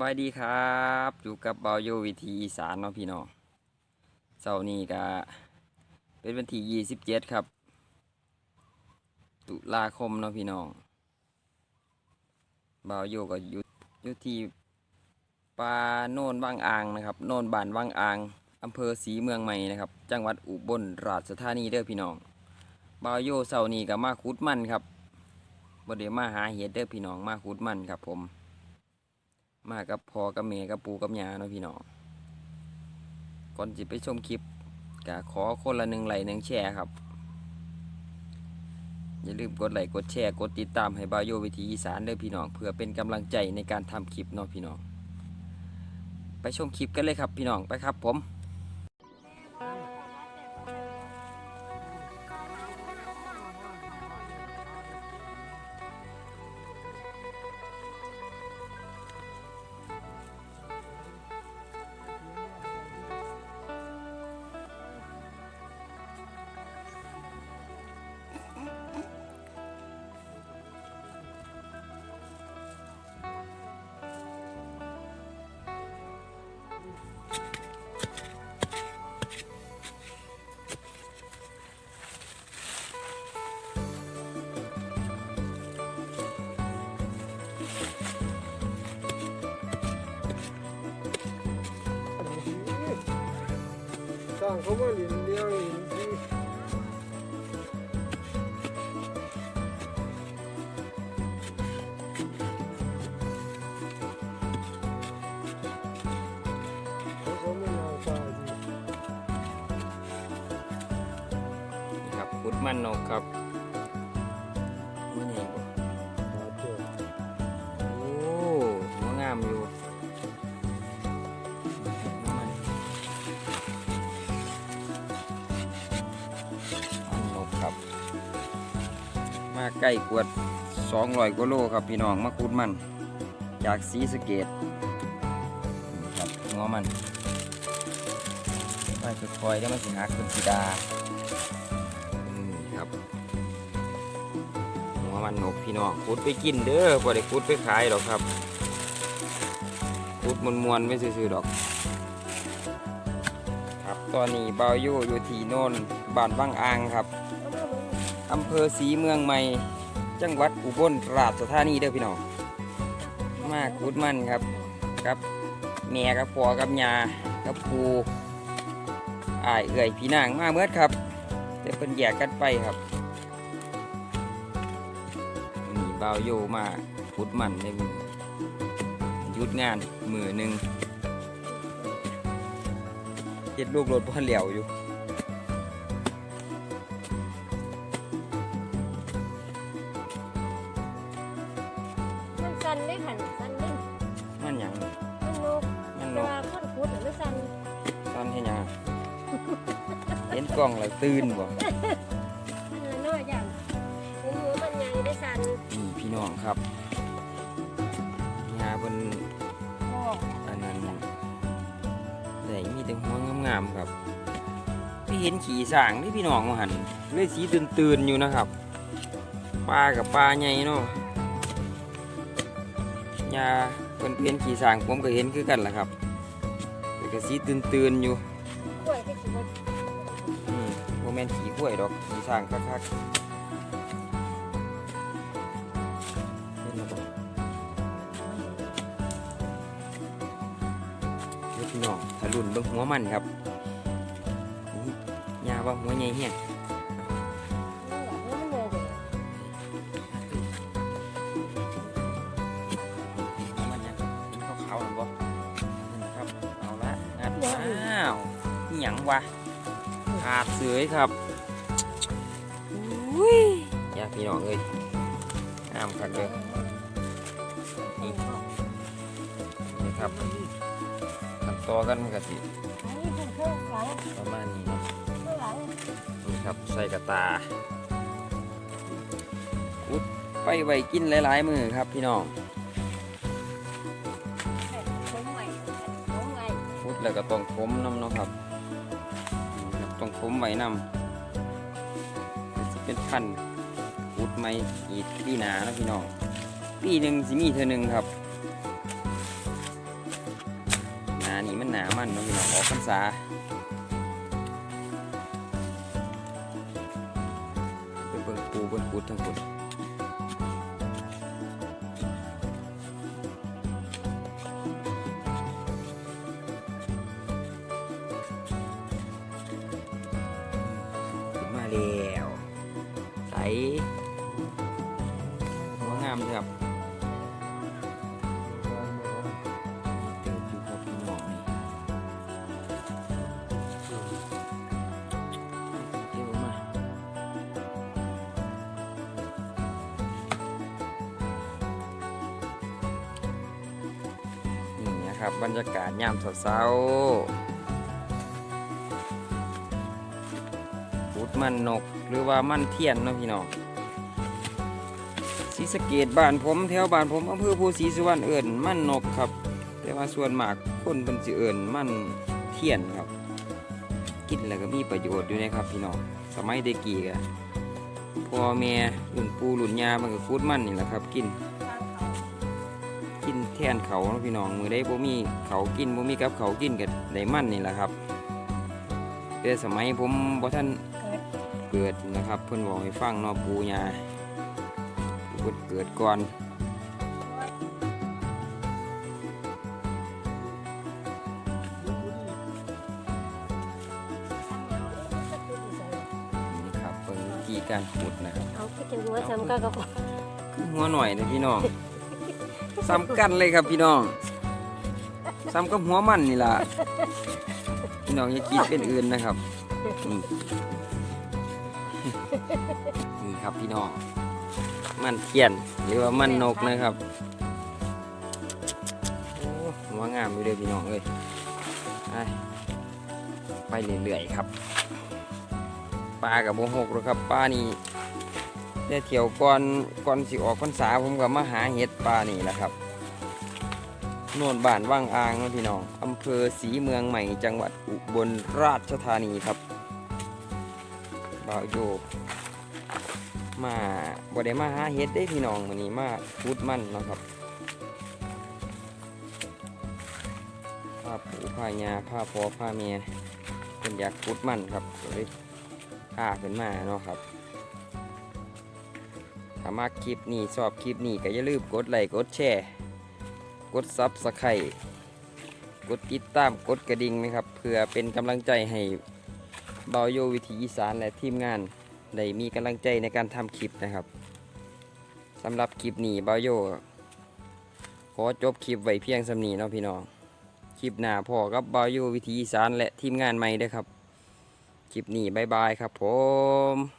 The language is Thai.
สบายดีครับ อยู่กับเบาโยวิธีอีสานเนาะพี่น้องเสาร์นี้ก็เป็นวันที่ยี่สิบเจ็ดครับ ตุลาคมเนาะพี่น้องเบาโยก็อยู่อยู่ที่ปลาโน่นว่างอ่างนะครับ โน่นบ้านว่างอ่างอำเภอศรีเมืองใหม่นะครับ จังหวัดอุบลราชธานีเด้อพี่น้องเบาโยเสาร์นี้ก็มาคุดมันครับบ่ได้มาหาเห็ดเด้อพี่น้องมาคุดมันครับผม มากับพ่อกับเม่กับปูกับย่าเนาะพี่น้องก่อนจะไปชมคลิปก็ขอคนละหนึ่งไลค์หนึ่งแชร์ครับ อย่าลืมกดไลค์กดแชร์กดติดตามให้บาโยวิธีอีสานเด้อพี่น้องเพื่อเป็นกำลังใจในการทำคลิปเนาะพี่น้องไปชมคลิปกันเลยครับพี่น้องไปครับผมางเขามาเรียนเลี้ยงเรียนที่เขาไม่นางฟ้าสินี่ครับพุดมันนกครับ มาใกล้กวด200กว่าโลครับพี่น้องมาคุดมัน จากสีสเกตครับหัวมันไปค่อยๆแล้วมันสิหักเป็นสีดาครับหัวมันนกพี่น้องขุดไปกินเด้อพอได้ขุดไปขายหรอกครับขุดมวนๆไม่ซื่อๆดอกครับตอนนี้เบาอยู่อยู่ที่โน่นบ้านบางอ่างครับ อำเภอศรีเมืองใหม่ จังหวัดอุบลราชธานีเด้อพี่น้องมาขุดมันครับครับแม่กับพ่อกับยากับปูอ้ายเอื่อยพี่นางมาเมื่อครับจะเป็นแยกกันไปครับมีเบาโยมาพุดมันในมือหยุดงานมือหนึ่งเจ็ดลูกรถพ่อเหลียวอยู่ กล้องแล้วตื่นบ่มันละน้อยอย่างหูหมูมันใหญ่ได้สั่นนี่พี่น้องครับงาบนโอ้อันนั้นแต่มีแต่หัวงามๆครับไม่เห็นขี่สร้างที่พี่น้องมาหันเลยสีตื่นๆอยู่นะครับปลากับปลาใหญ่เนาะยาเพิ่นเห็นขี่สร้างผมก็เห็นคือกันแหละครับแต่ก็สีตื่นๆอยู่กล้วยที่สิบอื มโมเมนขี่กล้วยดอกขี่สร้างคักๆเห็นแล้วบ่เดี๋ยวพี่น้องถ้ารุ่นเบิ่งหัวมันครับนี่ยาว่าหัวใหญ่เฮี้ยมันเหนื่อยเลยหัวมันยังเห็นขาวๆนั่นบ่นั่นนะครับเอาละงัดอ้าวนี่หยังวะ ขาดเสือยครับอุ้ยอย่าพี่น้องเอ้ยงามคักเลยนี่นี่ครับขั้นตอนกันมันก็สิอันนี้เป็นเครื่องหลังประมาณนี้เนาะเครื่องหลังนี่ครับใส่กระตาอุดไปไว้กินหลาย ๆ มือครับพี่น้องแบบผมใหม่ผมใหม่อุดแล้วก็ต้องผมน้ำเนาะครับนี่ครับ ต้องผมไว้นำเป็นพันธุ์อุดไม่อีดปีหนานะพี่น้อง ปีหนึ่งสิมีเธอหนึ่งครับหนานี่มันหนามันเนาะพี่น้องออกพรรษาเปเบิ่งปูเบิ่งกุดทั้งหมด แล้วใสหัวงามเลยครับเติมอยู่ครับพี่น้องนี่เดี๋ยวมานี่นะครับบรรยากาศยามเช้าๆ พุดมันนกหรือว่ามันเทียนเนาะพี่น้องศรีสเกดบ้านผมแถวบ้านผมอำเภอภูศรีสุวรรณเอิญมันนกครับ แต่ว่าส่วนมากคนเป็นสิเอิญมันเทียนครับ กินแล้วก็มีประโยชน์อยู่นะครับพี่น้องสมัยเด็กกี้ก็พ่อแม่รุ่นปู่รุ่นยามันก็คูดมันนี่แหละครับ กิน กินแทนเขาพี่น้องมือได้บ่มีเขากินบ่มีกับเขากินก็ได้มันนี่แหละครับแต่สมัยผมบ่ท่าน เกิดเกิดนะครับเพิ่นบอกให้ฟังเนาะปู่ย่าเพิ่นเกิดก่อนนี่ครับเพิ่งวิธีการขุดนะครับเอาคิดถึงหัวซ้ำก็ก็พอคือหัวหน่อยนะพี่น้องซ้ำกันเลยครับพี่น้องซ้ำกับหัวมันนี่ล่ะพี่น้องอย่าคิดเป็นอื่นนะครับ นี่ครับพี่น้อง มันเทียนหรือว่ามันนกนะครับโอ้หัวงามอยู่เลยพี่น้องเอ้ยไปเรื่อยๆครับ ปลากับโมหกแล้วครับปลานี่ได้เที่ยวก่อนก่อนสิออกพรรษาผมก็มาหาเห็ดปลานี่แหละครับโนนบ้านว่างอางนะพี่น้องอำเภอศรีเมืองใหม่จังหวัดอุบลราชธานีครับ บ่าวโยมาบ่ได้มาหาเห็ดได้พี่น้องมื้อนี้มาพูดมันเนาะครับผ้าปูผ้ายาผ้าพอผ้าเมียเป็นอยากพูดมันครับก็เลยพาขึ้นมาเนาะครับถ้ามาคลิปนี้ชอบคลิปนี้ก็อย่าลืมกดไลค์กดแชร์กดซับสไครต์กดติดตามกดกระดิ่งนะครับ เพื่อเป็นกำลังใจให้ เบาโยวิถีอีสานและทีมงานได้มีกำลังใจในการทำคลิปนะครับสำหรับคลิปนี้เบาโยขอจบคลิปไว้เพียงสำนีเนาะพี่น้องคลิปหน้าพ่อกับเบาโยวิถีอีสานและทีมงานใหม่ด้อครับ คลิปนี้บายบายครับผม